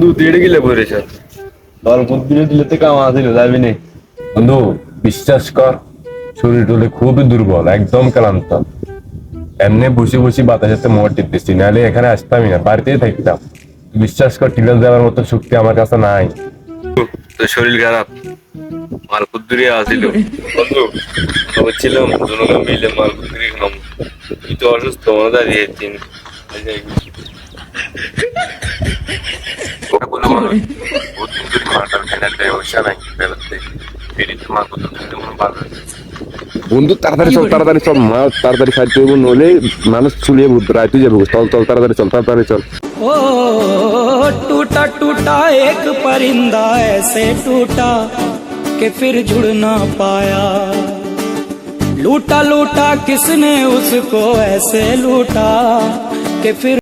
দু দেড় গিলে পড়েছ অল্প দিলে দিলে তো কামা ছিল যাবি নে। বন্ধু বিশ্বাস কর শরীর টলে খুবই দুর্বল একদম ক্লান্ত। এমনি বসে বসে বাতাসেতে মোট টিপতেছি নাহলে এখানে আসতামই না বাড়িতেই থাকতাম। বিশ্বাস কর টিলাস দেওয়ার মতো শক্তি আমার কাছে নাই। তো শরীর খারাপ। মালকুদ্দুরি আসিল। বন্ধু ভাবছিলাম দুজন মিলে মালকুদ্দুরি খাম তুই তো অসুস্থ মনে দাঁড়িয়ে তিন কোনো মানুষ বহুত দিন ধরে মারাটা খেলে দেয় ওষা নাই বেলাতে ফিরিতে মা কত ধরে মনে ভালো বন্ধু তাড়াতাড়ি চল তাড়াতাড়ি চল মা তাড়াতাড়ি খাইতে হইব নলে মানুষ চুলিয়ে রাইতে যাবো চল চল তাড়াতাড়ি চল তাড়াতাড়ি চল ओ टूटा टूटा एक परिंदा ऐसे टूटा कि फिर जुड़ ना पाया लूटा लूटा किसने उसको ऐसे लूटा que firme.